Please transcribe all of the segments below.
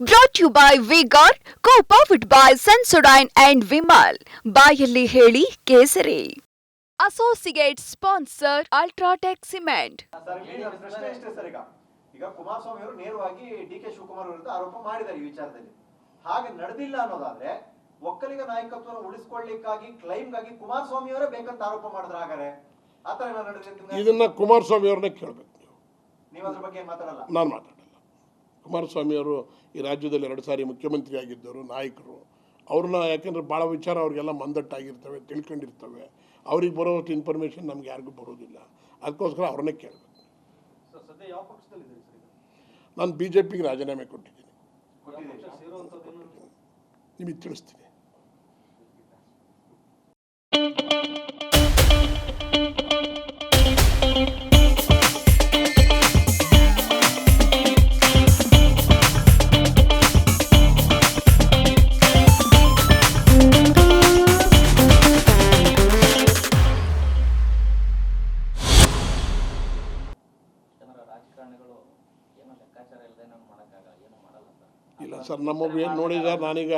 Brought you by vigour co powered by Sensodyne and Vimal ಬಾಯಲ್ಲಿ ಹೇಳಿ ಕೇಸರಿ. Associate sponsor UltraTech cement ಈಗ. ಕುಮಾರಸ್ವಾಮಿ ಅವರು ನೇರವಾಗಿ ಡಿ ಕೆ ಶಿವಕುಮಾರ್ ವಿರುದ್ಧ ಆರೋಪ ಮಾಡಿದ್ದಾರೆ ಈ ವಿಚಾರದಲ್ಲಿ. ಹಾಗೆ ನಡೆದಿಲ್ಲ ಅನ್ನೋದಾದ್ರೆ ಒಕ್ಕಲಿಗ ನಾಯಕತ್ವವನ್ನು ಉಳಿಸಿಕೊಳ್ಳಿಕ್ಕಾಗಿ ಕ್ಲೈಮ್ಗಾಗಿ ಕುಮಾರಸ್ವಾಮಿ ಅವರೇ ಬೇಕಂತ ಆರೋಪ ಮಾಡಿದ್ರೆ ಹಾಗಾದ್ರೆ? ಆತರ ಇದನ್ನ ಕುಮಾರಸ್ವಾಮಿ ಅವ್ರನ್ನೇ ಕೇಳಬೇಕು ನೀವು. ಅದ್ರ ಬಗ್ಗೆ ಮಾತಾಡಲ್ಲ? ನಾನು ಮಾತಾಡಲ್ಲ. ಕುಮಾರಸ್ವಾಮಿ ಅವರು ಈ ರಾಜ್ಯದಲ್ಲಿ ಎರಡು ಸಾರಿ ಮುಖ್ಯಮಂತ್ರಿ ಆಗಿದ್ದರು ನಾಯಕರು. ಅವ್ರನ್ನ ಯಾಕೆಂದ್ರೆ ಭಾಳ ವಿಚಾರ ಅವ್ರಿಗೆಲ್ಲ ಮಂದಟ್ಟಾಗಿರ್ತವೆ ತಿಳ್ಕೊಂಡಿರ್ತವೆ. ಅವ್ರಿಗೆ ಬರೋಷ್ಟು ಇನ್ಫಾರ್ಮೇಷನ್ ನಮ್ಗೆ ಯಾರಿಗೂ ಬರೋದಿಲ್ಲ. ಅದಕ್ಕೋಸ್ಕರ ಅವ್ರನ್ನೇ ಕೇಳಬೇಕು. ನಾನು ಬಿ ಜೆ ಪಿಗೆ ರಾಜೀನಾಮೆ ಕೊಟ್ಟಿದ್ದೀನಿ. ನಿಮಗೆ ತಿಳಿಸ್ತೀನಿ. ಇಲ್ಲ ಸರ್ ನಮ್ಮೊಬ್ಬ ಏನು ನೋಡಿದ ನಾನೀಗ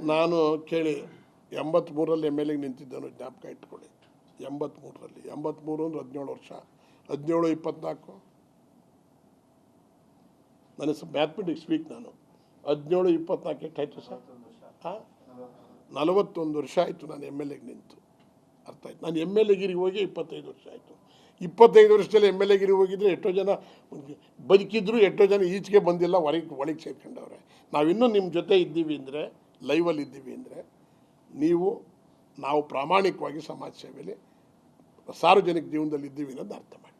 ನಾನು ಕೇಳಿ ಎಂಬತ್ತ್ಮೂರಲ್ಲಿ ಎಂ ಎಲ್ ಎಗೆ ನಿಂತಿದ್ದನು ಜ್ಞಾಪಕ ಇಟ್ಕೊಳ್ಳಿ. ಎಂಬತ್ತ್ಮೂರರಲ್ಲಿ ಎಂಬತ್ತ್ಮೂರು ಅಂದ್ರೆ ಹದಿನೇಳು ವರ್ಷ. ಹದಿನೇಳು ಇಪ್ಪತ್ನಾಲ್ಕು. ನನ್ನ ಮ್ಯಾಥಮೆಟಿಕ್ಸ್ ವೀಕ್ ನಾನು. ಹದಿನೇಳು ಇಪ್ಪತ್ನಾಲ್ಕು ಎಷ್ಟಾಯ್ತು ಸರ್. ಹಾಂ? ನಲವತ್ತೊಂದು. ವರ್ಷ ಆಯಿತು ನಾನು ಎಂ ಎಲ್ ಎಗೆ ನಿಂತು. ಅರ್ಥ ಆಯ್ತು. ನಾನು ಎಂ ಎಲ್ ಎಗಿರಿಗೆ ಹೋಗಿ ಇಪ್ಪತ್ತೈದು ವರ್ಷ ಆಯಿತು. ಇಪ್ಪತ್ತೈದು ವರ್ಷದಲ್ಲಿ ಎಂ ಎಲ್ ಎಗಿರಿ ಹೋಗಿದ್ರೆ ಎಷ್ಟೋ ಜನ ಬದುಕಿದ್ರು ಎಷ್ಟೋ ಜನ ಈಚೆಗೆ ಬಂದಿಲ್ಲ ಹೊರಗೆ ಒಳಗೆ ಸೇರ್ಕೊಂಡವ್ರೆ. ನಾವಿನ್ನೂ ನಿಮ್ಮ ಜೊತೆ ಇದ್ದೀವಿ ಅಂದರೆ ಲೈವಲ್ಲಿ ಇದ್ದೀವಿ ಅಂದರೆ ನೀವು ನಾವು ಪ್ರಾಮಾಣಿಕವಾಗಿ ಸಮಾಜ ಸೇವೆಯಲ್ಲಿ ಸಾರ್ವಜನಿಕ ಜೀವನದಲ್ಲಿ ಇದ್ದೀವಿ ಅನ್ನೋದು ಅರ್ಥ ಮಾಡಿ.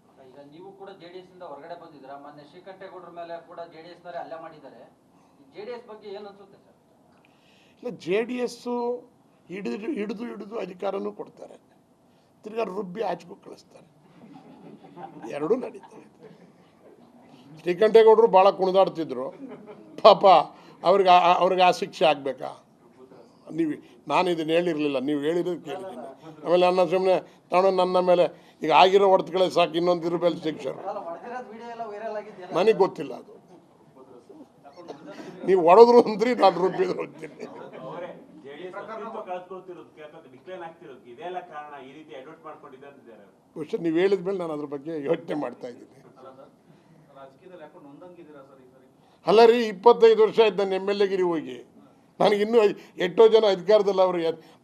ನೀವು ಕೂಡ ಜೆ ಡಿ ಎಸ್ ಇಂದ ಹೊರಗಡೆ ಬಂದಿದ್ದೀರಾ? ಮೊನ್ನೆ ಶ್ರೀಕಂಠೇಗೌಡರ ಮೇಲೆ ಕೂಡ ಜೆ ಡಿ ಎಸ್ನವರೇ ಹಲ್ಲೆ ಮಾಡಿದ್ದಾರೆ. ಜೆ ಡಿ ಎಸ್ ಬಗ್ಗೆ ಏನು ಅನ್ಸುತ್ತೆ ಸರ್? ಇಲ್ಲ ಜೆ ಡಿ ಎಸ್ಸು ಹಿಡಿದು ಹಿಡಿದು ಹಿಡಿದು ಅಧಿಕಾರನೂ ಕೊಡ್ತಾರೆ. ತಿರ್ಗಾ ರುಬ್ಬಿ ಆಚೆಗೂ ಕಳಿಸ್ತಾರೆ. ಎರಡೂ ನಡೀತವೆ ಶ್ರೀಕಂಠೇಗೌಡರು ಭಾಳ ಕುಣಿದಾಡ್ತಿದ್ರು. ಪಾಪ, ಅವ್ರಿಗೆ ಅವ್ರಿಗೆ ಆ ಶಿಕ್ಷೆ ಆಗಬೇಕಾ? ನೀವು ನಾನು ಇದನ್ನು ಹೇಳಿರಲಿಲ್ಲ, ನೀವು ಹೇಳಿರೋದು ಕೇಳಿದ್ದೀನಿ. ಆಮೇಲೆ ನನ್ನ ಸುಮ್ಮನೆ ತಾನು ನನ್ನ ಮೇಲೆ, ಈಗ ಆಗಿರೋ ಹೊಡೆತಗಳೇ ಸಾಕು, ಇನ್ನೊಂದು ಇದ್ರ ಮೇಲೆ ಶಿಕ್ಷೆ ಅಲ್ಲ ಹೊಡೆದಿರೋದು ವಿಡಿಯೋ ಎಲ್ಲ ವೈರಲ್ ಆಗಿದೆಯಲ್ಲ ನನಗೆ ಗೊತ್ತಿಲ್ಲ ಅದು. ನೀವು ಹೊಡೆದ್ರು ಅಂದ್ರಿ ನಾನು ರುಬ್ಬಿದ್ರು ಅಂತೀನಿ. ಬಹುಶಃ ನೀವು ಹೇಳಿದ ಮೇಲೆ ನಾನು ಅದ್ರ ಬಗ್ಗೆ ಯೋಚನೆ ಮಾಡ್ತಾ ಇದ್ದೀನಿ. ಅಲ್ಲ ಸರ್ ರಾಜಕೀಯದಲ್ಲಿ ಯಾಕೋ ಸರ್ ಸರಿ? ಅಲ್ಲ ರೀ ಇಪ್ಪತ್ತೈದು ವರ್ಷ ಆಯ್ತು ನನ್ನ ಎಂ ಎಲ್ ಎಗಿರಿ ಹೋಗಿ. ನನಗೆ ಇನ್ನೂ ಎಷ್ಟೋ ಜನ ಅಧಿಕಾರದಲ್ಲಿ ಅವರು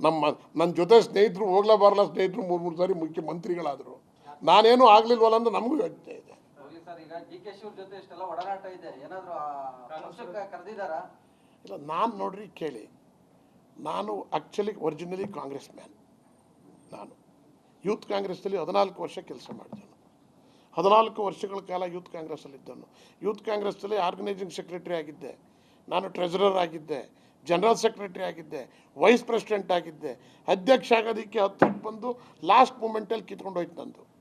ನಮ್ಮ ನನ್ನ ಜೊತೆ ಸ್ನೇಹಿತರು ಹೋಗ್ಲಾ ಬರಲ್ಲ ಸ್ನೇಹಿತರು ಮೂರು ಮೂರು ಸಾರಿ ಮುಖ್ಯಮಂತ್ರಿಗಳಾದರು. ನಾನೇನು ಆಗಲಿಲ್ವಲ್ಲ ಅಂತ ನಮಗೂ ಯೋಚನೆ ಇದೆ. ಹೋಗಿ ಸರ್ ಈಗ ಡಿ ಜೊತೆ ಇಷ್ಟೆಲ್ಲ ಒಡನಾಟ ಇದೆ. ಏನಾದರೂ ಪಕ್ಷಕ್ಕೆ ಕರೆದಿದ್ದಾರಾ? ಇಲ್ಲ ನಾನು ನೋಡ್ರಿ ಕೇಳಿ. ನಾನು ಆ್ಯಕ್ಚುಲಿ ಒರಿಜಿನಲಿ ಕಾಂಗ್ರೆಸ್ ಮ್ಯಾನ್ ನಾನು. ಯೂತ್ ಕಾಂಗ್ರೆಸ್ನಲ್ಲಿ ಹದಿನಾಲ್ಕು ವರ್ಷ ಕೆಲಸ ಮಾಡಿದನು ಹದಿನಾಲ್ಕು ವರ್ಷಗಳ ಕಾಲ ಯೂತ್ ಕಾಂಗ್ರೆಸ್ಸಲ್ಲಿದ್ದನು ಯೂತ್ ಕಾಂಗ್ರೆಸ್ನಲ್ಲಿ ಆರ್ಗನೈಸಿಂಗ್ ಸೆಕ್ರೆಟರಿ ಆಗಿದ್ದೆ. ನಾನು ಟ್ರೆಜರರ್ ಆಗಿದ್ದೆ. ಜನರಲ್ ಸೆಕ್ರೆಟರಿ ಆಗಿದ್ದೆ. ವೈಸ್ ಪ್ರೆಸಿಡೆಂಟ್ ಆಗಿದ್ದೆ. ಅಧ್ಯಕ್ಷ ಆಗೋದಕ್ಕೆ ಹತ್ತಕ್ಕೆ ಬಂದು ಲಾಸ್ಟ್ ಮೂಮೆಂಟಲ್ಲಿ ಕಿತ್ಕೊಂಡು ಹೋಯ್ತು ನಂದು.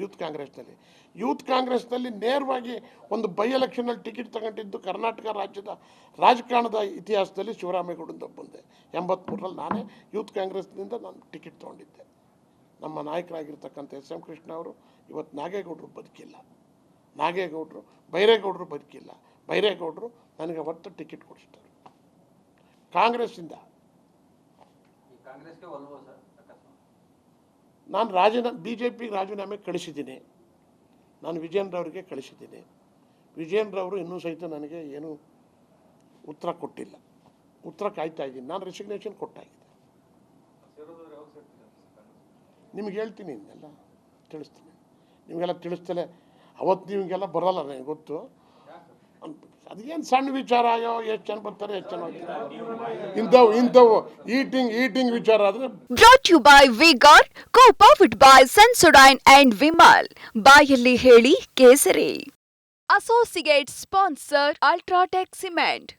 ಯೂತ್ ಕಾಂಗ್ರೆಸ್ನಲ್ಲಿ. ಯೂತ್ ಕಾಂಗ್ರೆಸ್ನಲ್ಲಿ ನೇರವಾಗಿ ಒಂದು ಬೈ ಎಲೆಕ್ಷನಲ್ಲಿ ಟಿಕೆಟ್ ತಗೊಂಡಿದ್ದು ಕರ್ನಾಟಕ ರಾಜ್ಯದ ರಾಜಕಾರಣದ ಇತಿಹಾಸದಲ್ಲಿ ಶಿವರಾಮೇಗೌಡಂದ ಬಂದೆ. ಎಂಬತ್ತ್ಮೂರರಲ್ಲಿ ನಾನೇ ಯೂತ್ ಕಾಂಗ್ರೆಸ್ನಿಂದ ನಾನು ಟಿಕೆಟ್ ತೊಗೊಂಡಿದ್ದೆ. ನಮ್ಮ ನಾಯಕರಾಗಿರ್ತಕ್ಕಂಥ ಎಸ್ ಎಂ ಕೃಷ್ಣ ಅವರು ಇವತ್ತು ನಾಗೇಗೌಡರು ಬದುಕಿಲ್ಲ. ನಾಗೇಗೌಡರು ಬೈರೇಗೌಡರು ಬದುಕಿಲ್ಲ. ಬೈರೇಗೌಡರು ನನಗೆ ಅವತ್ತು ಟಿಕೆಟ್ ಕೊಡಿಸ್ತಾರೆ. ಕಾಂಗ್ರೆಸ್ಸಿಂದ ಈ ಕಾಂಗ್ರೆಸ್ಗೆ ಒಲ್ವೋ ಸರ್ ಅಕಸ್ಮಾತ್ ನಾನು ರಾಜೀನಾ ಬಿ ಜೆ ಪಿಗೆ ರಾಜೀನಾಮೆ ಕಳಿಸಿದ್ದೀನಿ. ನಾನು ವಿಜಯನ್ರವ್ರಿಗೆ ಕಳಿಸಿದ್ದೀನಿ. ವಿಜಯನ್ರವರು ಇನ್ನೂ ಸಹಿತ ನನಗೆ ಏನು ಉತ್ತರ ಕೊಟ್ಟಿಲ್ಲ. ಉತ್ತರ ಕಾಯ್ತಾ ಇದ್ದೀನಿ. ನಾನು ರೆಸಿಗ್ನೇಷನ್ ಕೊಟ್ಟಾಗಿದೆ. ನಿಮ್ಗೆ ಹೇಳ್ತೀನಿ ಇನ್ನೆಲ್ಲ. ತಿಳಿಸ್ತೀನಿ. ನಿಮಗೆಲ್ಲ ತಿಳಿಸ್ತಲೇ. ಅವತ್ತು ನಿಮಗೆಲ್ಲ ಬರೋಲ್ಲ ನನಗೆ ಗೊತ್ತು. ಅದೇನು ಸಣ್ಣ ವಿಚಾರ ಅಯ್ಯೋ ಎಷ್ಟು ಜನ ಬರ್ತಾರೆ, ಎಷ್ಟು ಜನ ಹೋಗ್ತಾರೆ? ಇಂಥವು ಇಂಥವು. ಈಟಿಂಗ್ ಈಟಿಂಗ್ ವಿಚಾರ ಆದರೆ brought you by we got co powered by Sensodyne and Vimal ಬಾಯಲ್ಲಿ ಹೇಳಿ ಕೇಸರಿ. Associate sponsor UltraTech cement